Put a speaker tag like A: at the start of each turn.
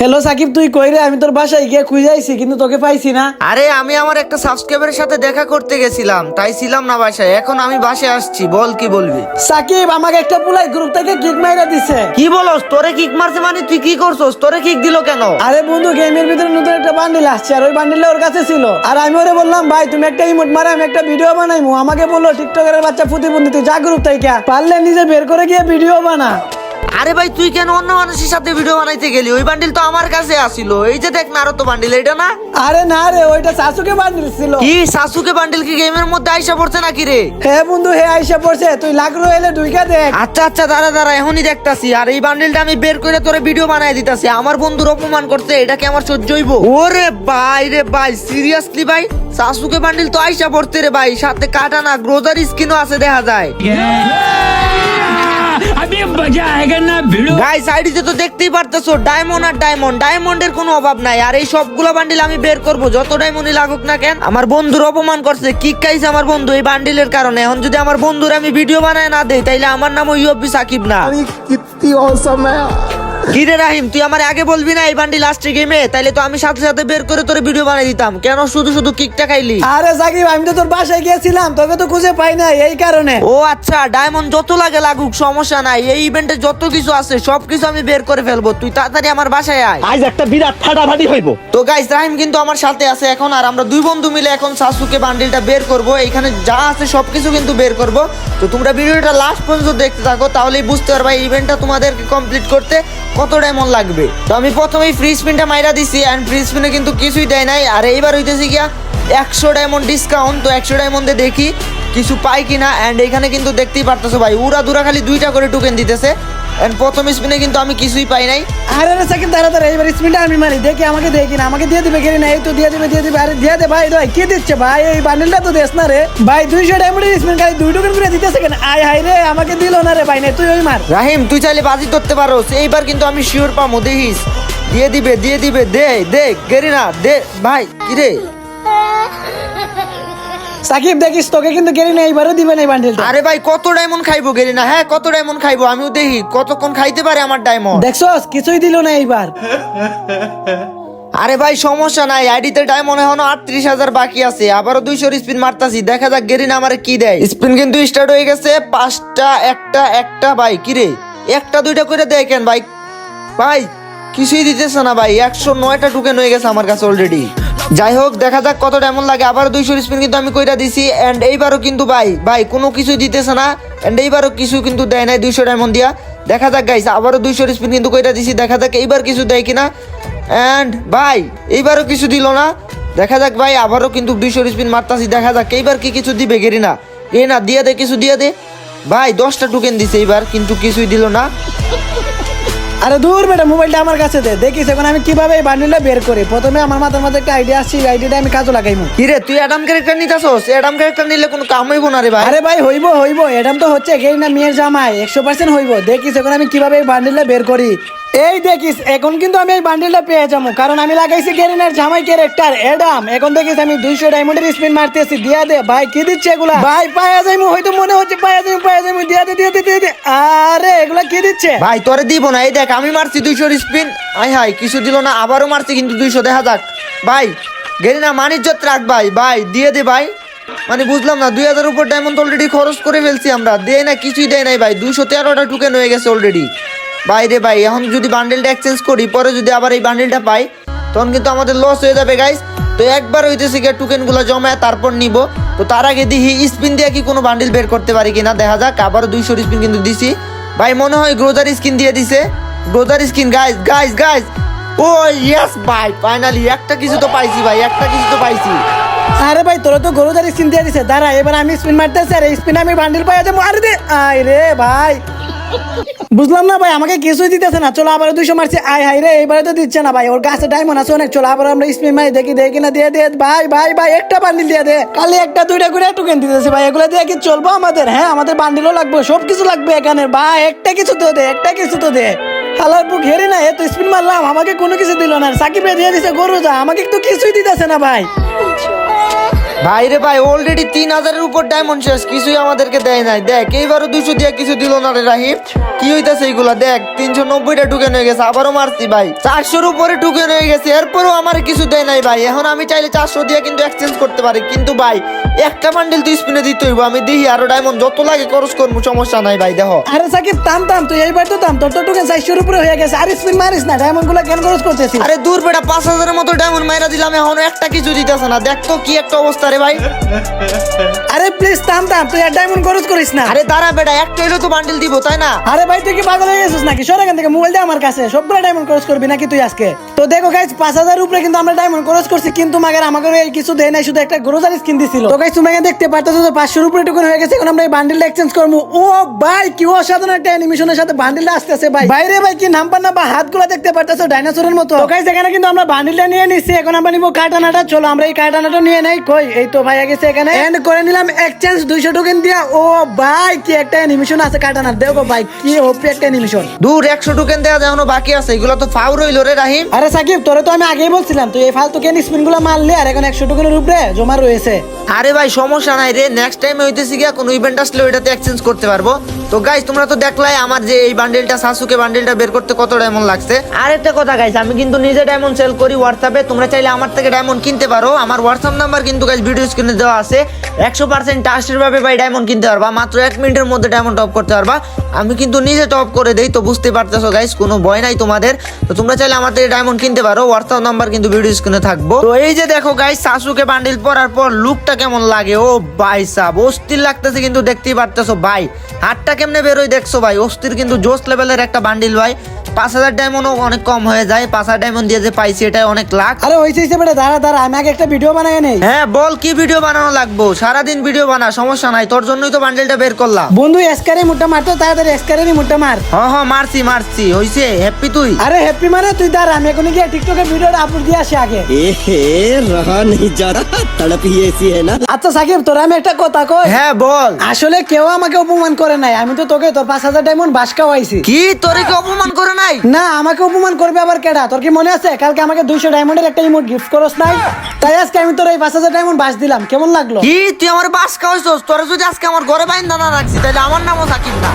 A: Hello Shakib তুই কই রে? আমি তোর বাসায় গিয়ে খুঁজে আইছি কিন্তু তোকে পাইছি না।
B: আরে আমি আমার একটা সাবস্ক্রাইবারের সাথে দেখা করতে গেছিলাম তাই ছিলাম না বাসায়। এখন আমি বাসায় আসছি বল কি বলবি?
A: সাকিব আমাকে একটা পুলাই গ্রুপ থেকে কিক মাইরা দিছে।
B: কি বলস? তোরে কিক মারছে মানে তুই কি করছস? তোরে কিক দিল কেন?
A: আরে বন্ধু গেমের ভিতরে নতুন একটা বান্ডিল আসছে আর ওই বান্ডিলটা ওর কাছে ছিল। আর আমি ওরে বললাম ভাই তুমি একটা ইমোট মারা আমি একটা ভিডিও বানাইমু। আমাকে বলল টিকটকের বাচ্চা প্রতিবন্ধী তুই যা গ্রুপ থেকে। পারলে নিজে বের করে গিয়ে ভিডিও বানা।
B: আরে ভাই তুই কেন অন্য মানুষের সাথে ভিডিও বানাইতে গেলি? ওই বান্ডিল তো আমার কাছে আসিল। এই যে দেখ না আরও তো বান্ডিল এটা না?
A: আরে না রে ওইটা শাশুকে বান্ডিল ছিল।
B: কি সাসুকে বান্ডিল কি গেমের মধ্যে আইসা পড়ছে নাকি রে?
A: হে বন্ধু হে আইসা পড়ছে তুই লাগ্রো এলে দুইকা দেখ।
B: আচ্ছা আচ্ছা দাঁড়া দাঁড়া এখনই দেখতাছি। আর এই বান্ডিলটা আমি বের করে তোরে ভিডিও বানাই দিতাছি। আমার বন্ধুর অপমান করতে এটা কি আমার সহ্য হইব? ওরে ভাই রে ভাই সিরিয়াসলি ভাই? সাসুকে বান্ডিল তো আইসা পড়তে রে ভাই সাথে কাটানা গ্রোজারি স্কিনও আছে দেখা যায়।
C: জায়গা না ভিড়ো।
B: গাইস আইডিতে তো দেখতেই পারতেছো ডায়মন্ড আর ডায়মন্ড ডায়মন্ডের কোনো অভাব নাই। আর এই সবগুলো বান্ডিল আমি বের করব যত ডায়মন্ডই লাগুক না কেন। আমার বন্ধুর অপমান করছে কি খাইছে আমার বন্ধু এই বান্ডিলের কারণে। এখন যদি আমার বন্ধুর আমি ভিডিও বানায় না দেই তাইলে আমার নাম ইউবি সাকিব না।
D: কিত্তি অসম है
B: কি রে রাহিম তুই আমার আগে বলবি না এই বান্ডিল লাস্টে গেমে তাইলে তো আমি সাথে সাথে বের করে তোর ভিডিও বানাই দিতাম। কেন শুধু শুধু কিকটা খাইলি?
A: আরে সাকিব আমি তো তোর বাসায় গিয়েছিলাম তোকে তো খুঁজে পাই না এই কারণে।
B: ও আচ্ছা ডায়মন্ড যত লাগে লাগুক সমস্যা নাই। এই ইভেন্টে যত কিছু আছে সবকিছু আমি বের করে ফেলব। তুই তাড়াতাড়ি আমার বাসায় আয়।
D: আজ একটা বিরাট ফাটাফাটি হইব।
B: তো গাইস রাহিম কিন্তু আমার সাথে আছে এখন আর আমরা দুই বন্ধু মিলে এখন সাসুকে বান্ডিলটা বের করব। এখানে যা আছে সবকিছু কিন্তু বের করব। তো তোমরা ভিডিওটা লাস্ট পর্যন্ত দেখতে থাকো তাহলেই বুঝতে পারবা এই ইভেন্টটা তোমাদেরকে কমপ্লিট করতে। কত ডায়মন্ড লাগবে? তো আমি প্রথমেই ফ্রি স্পিনটা মাইরা দিছি অ্যান্ড ফ্রি স্পিনে কিন্তু কিছুই দেয় নাই। আর এইবার হইতেছে গিয়া একশো ডায়মন্ড ডিসকাউন্ট তো একশো ডায়মন্ডে দেখি কিছু পাই কিনা। অ্যান্ড এখানে কিন্তু দেখতেই পারতেছো ভাই উড়া দুরা খালি দুইটা করে টুকেন দিতেছে। এন্ড প্রথম স্পিনে কিন্তু আমি কিছুই পাই নাই।
A: আরে আরে সাকিব দাঁড়া দাঁড়া এবার স্পিনটা আমি মারি। দেখি আমাকে দেখি না আমাকে দিয়ে দিবে কেন? এই তো দিয়ে দিবে দিয়ে দিবে। আরে দিয়ে দে ভাই ভাই কি দিচ্ছে ভাই? এই বান্ডেলটা তো দেশ না রে। ভাই দুইশো ডায়মন্ডের স্পিন খালি দুই টোকেন করে দিতেছে কেন? আয় হাই রে আমাকে দিল না রে ভাই না তুই ওই মার।
B: রাহিম তুই চাইলে বাজি ধরতে পারো এইবার কিন্তু আমি শিওর পামো দেখিস। দিয়ে দিবে দিয়ে দিবে দে দে গেরি না দে ভাই কিরে
A: সাকিব দেখিস তোকে কিন্তু কেড়ে নেই এবারও দিবে না এই বান্ডেলটা।
B: আরে ভাই কত ডায়মন্ড খাইবো গেরি না হ্যাঁ কত ডায়মন্ড খাইবো? আমিও দেখি কতক্ষণ খাইতে পারে আমার ডায়মন্ড
A: দেখছস কিছুই দিল না এইবার।
B: আরে ভাই সমস্যা নাই আইডিতে ডায়মন্ড এখনও আটত্রিশ হাজার বাকি আছে আবারও দুইশোর স্পিন মারতাছি দেখা যাক গেরিনা আমারে কি দেয়। স্পিন কিন্তু স্টার্ট হয়ে গেছে পাঁচটা একটা একটা ভাই কিরে একটা দুইটা করে দেয় কেন ভাই? ভাই কিছুই দিতেছে না ভাই একশো নয়টা টুকেন হয়ে গেছে আমার কাছে অলরেডি যাই হোক, দেখা যাক কত এমন লাগে। আবার দুইশো স্পিন কিন্তু আমি কইরা দিছি। এন্ড এইবারও কিন্তু ভাই ভাই, কোনো কিছু দিতেছে না। এন্ড এইবারও কিছু কিন্তু দেয় নাই দুইশো ডায়মন্ড দিয়া। দেখা যাক গাইস আবারও দুইশো স্পিন কিন্তু কইরা দিছি। দেখা যাক এইবার কিছু দেয় কিনা। এন্ড ভাই, এইবারও কিছু দিল না। দেখা যাক ভাই, আবারও কিন্তু দুইশো স্পিন মারতাছি। দেখা যাক, এইবার কি কিছু দিবে গেরি না এ না দিয়া দে, কিছু দিয়া দে। ভাই, দশটা টোকেন দিছে এইবার, কিন্তু কিছুই দিল না।
A: আরে দূর বেটা মোবাইলটা আমার কাছে দে। দেখিস এখন আমি কীভাবে এই বান্ডিলটা বের করি। প্রথমে আমার মাথার মধ্যে একটা আইডিয়া আসছে এই আইডিয়াটা আমি কাজে লাগাইমু।
B: কিরে তুই অ্যাডাম ক্যারেক্টার নিতাছস? অ্যাডাম ক্যারেক্টার নিলে কোনো কাম হইব না রে ভাই।
A: আরে ভাই হইব হইব। অ্যাডাম তো হচ্ছে গেই না মেয়ের জামাই একশো পার্সেন্ট হইব। দেখি সেখানে আমি কীভাবে এই বান্ডিলটা বের করি। এই দেখিস, এখন কিন্তু আমি এই বান্ডেলটা পেয়ে যাব, কারণ আমি লাগাইছি গেরিনার জামাই ক্যারেক্টার এডাম এখন দেখিস, আমি দুইশো ডায়মন্ডের স্পিন মারতেছি, দিয়া দে। ভাই, কি দিচ্ছে এগুলা? ভাই, পায়া যাইমু, হয়তো মনে হচ্ছে পায়া যাইমু পায়া যাইমু, দিয়া দে দিয়া দে দে। আরে, এগুলা কি দিচ্ছে?
B: ভাই, তোরে দিব না, এই দেখ, আমি মারছি দুইশোর স্পিন আই হাই কিছু দিল না, আবারও মারছি, কিন্তু দুইশো, দেখা যাক। ভাই গেলি না মানিজ্যত রাখ, ভাই। ভাই, দিয়ে দে, ভাই। মানে বুঝলাম না, দুই হাজার উপর ডায়মন্ড অলরেডি খরচ করে ফেলছি আমরা। দেয় না, কিছুই দেয় নাই, ভাই। দুইশো তেরোটা টুকেন হয়ে গেছে অলরেডি ভাই রে ভাই, এখন যদি বান্ডেলটা এক্সচেঞ্জ করি, পরে যদি আবার এই বান্ডেলটা পাই, তখন কিন্তু আমাদের লস হয়ে যাবে গাইস তো একবার হইতেছে গিয়ে টোকেনগুলো জমায় তারপর নিব। তো তার আগে দেখি স্পিন দিয়ে কি কোনো বান্ডেল বের করতে পারি কিনা, দেখা যাক। আবারও দুইশো স্পিন কিন্তু দিছি। ভাই, মনে হয় গ্রোজার স্কিন দিয়ে দিছে। Groza skin guys guys guys ও ইয়েস ভাই ফাইনালি একটা কিছু তো পাইছি, ভাই, একটা কিছু তো পাইছি।
A: আরে ভাই, তোরা তো গরুদার স্পিন দিয়ে দিছে। দাঁড়া, এবার আমি স্পিন মারতেছি, আর স্পিন আমি বান্ডিল পাই যাব। আরে দে, আয় রে, ভাই। বুঝলাম না ভাই, আমাকে কিছুই দিতেছে না। চলো আবার দুইশো মারছি। আয় হাই রে, এইবারে তো দিচ্ছে না ভাই। ওর গাছে ডায়মন্ড আছে অনেক। চলো আবার আমরা স্পিন মারি, দেখি দেখি না, দিয়ে দিয়ে, ভাই ভাই ভাই, একটা বান্ডিল দিয়ে দে। কালি একটা, দুইটা করে টোকেন দিতেছে ভাই। এগুলো দিয়ে কি চলবো আমাদের হ্যাঁ? আমাদের বান্ডিলও লাগবে সব কিছু লাগবে এখানে। ভাই, একটা কিছু তো দে, একটা কিছু তো দে। হালার বুক হেরে না, এত স্পিন মারলাম, আমাকে কোনো কিছু দিল না। সাকিবে দিয়ে দিছে, গরু যা, আমাকে তো কিছুই দিতেছে না ভাই।
B: ভাই রে ভাই অলরেডি তিন হাজারের উপর ডায়মন্ড শেষ, কিছুই আমাদেরকে দেয় নাই। দেখ, এইবারও দুইশো দিয়ে কিছু দিল না রে রাহিম। কি হইতাছে এইগুলা? দেখ, তিনশো নব্বইটা টুকেন হয়ে গেছে, আবারও মারছি ভাই। চারশোর উপরে টুকেন হয়ে গেছে, এরপরও আমার কিছু দেয় নাই ভাই। এখন আমি চাইলে চারশো দিয়ে কিন্তু এক্সচেঞ্জ করতে পারি। কিন্তু ভাই একটা বান্ডেল তুই স্পিনে দিতে হইব আমি দেখি আরও ডায়মন্ড যত লাগে খরচ করব সমস্যা নাই ভাই দেখো।
A: আরে সাকিব থাম থাম তুই এইবার তো থাম তোর তো টুকে চারশোর উপরে হয়ে গেছে আর স্পিন মারিস না ডায়মন্ডগুলো কেন খরচ করতেছিস?
B: আরে দূর বেটা পাঁচ হাজারের মতো ডায়মন্ড মাইরা দিলাম এখনও একটা কিছু দিতেছে না দেখ তো কি একটা অবস্থা রে ভাই।
A: আরে প্লিজ থাম থাম তুই আর ডায়মন্ড খরচ করিস না।
B: আরে দাঁড়া বেটা একটা এলো তো বান্ডেল দিব তাই না?
A: আরে ভাই তুই কি পাগল হয়ে গেছিস নাকি? সর এখান থেকে মোবাইল দে আমার কাছে সবগুলো ডায়মন্ড খরচ করবি নাকি তুই আজকে? তো দেখো গাইজ পাঁচ হাজার উপরে কিন্তু আমরা ডায়মন্ড খরচ করছি কিন্তু মাগার আমাকে এই কিছু দেয় নাই শুধু একটা গ্রোসারি স্কিন দিছিল। তো গাইজ তুমি এখানে দেখতে পারতেছো যে পাঁচশোর উপরে টুকুন হয়ে গেছে। এখন আমরা এই বান্ডেলটা এক্সচেঞ্জ করব। ও ভাই কি অসাধারণ একটা অ্যানিমেশনের সাথে বান্ডেলটা আসতেছে ভাই। বাইরে ভাই কি নাম্বার না বা হাতগুলো দেখতে পারতেছো ডাইনোসরের মতো? তো গাইজ এখানে কিন্তু আমরা বান্ডেলটা নিয়ে নিচ্ছি এখন আমরা নিবো কাটানাটা চলো আমরা এই কাটানাটা নিয়ে নেই। কই? এই তো ভাই গেছে এখানে। এন্ড করে নিলাম এক্সচেঞ্জ দুইশো টোকেন দিয়া। ও ভাই কি একটা অ্যানিমেশন আছে কাটানার দেখো ভাই কি ওপি একটা অ্যানিমেশন
B: দূর একশো টোকেন দেওয়া এখনও বাকি আছে। এগুলো তো ফাউ রইল রে রাহিম।
A: আরে সাকিব তোরে তো আমি আগেই বলছিলাম তুই এই ফালতু কেন স্পিনগুলো মারলি আর এখন একশো টোকেনের উপরে জমা রয়েছে।
B: আরে ভাই, সমস্যা নাই রে। নেক্সট টাইম হইতেছি গিয়া কোনো ইভেন্ট আসলে ওইটাতে এক্সচেঞ্জ করতে পারব। তো গাইস তোমরা তো দেখলাই আমার যে এই বান্ডেলটা সাসুকে বান্ডেলটা বের করতে কত ডায়মন্ড লাগছে। আর একটা কথা গাইস আমি কিন্তু নিজে ডায়মন্ড সেল করি হোয়াটসঅ্যাপে তোমরা চাইলে আমার থেকে ডায়মন্ড কিনতে পারো। আমার হোয়াটসঅ্যাপ নাম্বার কিন্তু গাইস ভিডিও স্ক্রিনে দেওয়া আছে। একশো পার্সেন্ট ট্রাস্টের ভাবে ভাই ডায়মন্ড কিনতে পারবা। মাত্র এক মিনিটের মধ্যে ডায়মন্ড টপ করতে পারবা। আমি কিন্তু নিজে টপ করে দেই, তো বুঝতে পারতেছো গাইস কোনো ভয় নাই তোমাদের। তো তোমরা চাইলে আমার থেকে ডায়মন্ড কিনতে পারো। হোয়াটসঅ্যাপ নাম্বার কিন্তু ভিডিও স্ক্রিনে থাকব। তো এই যে দেখো গাইস সাসুকে বান্ডিল পরার পর লুকটা কেমন লাগে? ও ভাই সাব, অস্থির লাগতেছে কিন্তু দেখতেই পারতেছো। ভাই, হাতটা কেমনে বেরোয় দেখছ ভাই? অস্থির কিন্তু জোস লেভেলের একটা বান্ডিল ভাই। পাঁচ হাজার ডায়মন্ড অনেক কম হয়ে যায়। পাঁচ হাজার ডায়মন্ড দিয়ে যে পাইছি এটা অনেক লাখ।
A: আরে হয়েছে হিসেবে দাঁড়া দাঁড়া আমি আগে একটা ভিডিও বানাই নেই
B: হ্যাঁ বল কি ভিডিও বানানো লাগবো? সারাদিন ভিডিও বানা সমস্যা নাই। তোর জন্যই তো বান্ডেলটা বের করলাম।
A: বন্ধু এসকারে মুটা মারতো তাড়াতাড়ি এসকারেরই মুটা মার।
B: হ্যাঁ হ্যাঁ মারছি মারছি। হইছে হ্যাপি তুই?
A: আরে হ্যাপি মানে তুই দাঁড়া আমি এখন গিয়ে টিকটকে ভিডিও আপলোড দিয়ে আসি আগে।
D: এ হে রহা নেই যারা তড়পি এসি হ্যায় না।
A: আচ্ছা সাকিব তোর আমি একটা কথা কই?
B: হ্যাঁ বল।
A: আসলে কেউ আমাকে অপমান করে নাই। আমি তো তোকে তোর পাঁচ হাজার ডায়মন্ড বাসকা খাওয়াইছি।
B: কি? তোরে কি অপমান করে না নাই?
A: না আমাকে অপমান করবে আবার কেডা? তোর কি মনে আছে? কালকে আমাকে দুইশো ডায়মন্ডের একটা ইমোট গিফট করস নাই? তাই আজকে আমি তোর এই পাঁচ হাজার ডায়মন্ড বাস দিলাম। কেমন লাগল?
B: কি তুই আমার বাস খাওয়াইছস? তোর যদি আজকে আমার ঘরে বাইন দাদা রাখছি তাহলে আমার নামও সাকিব না।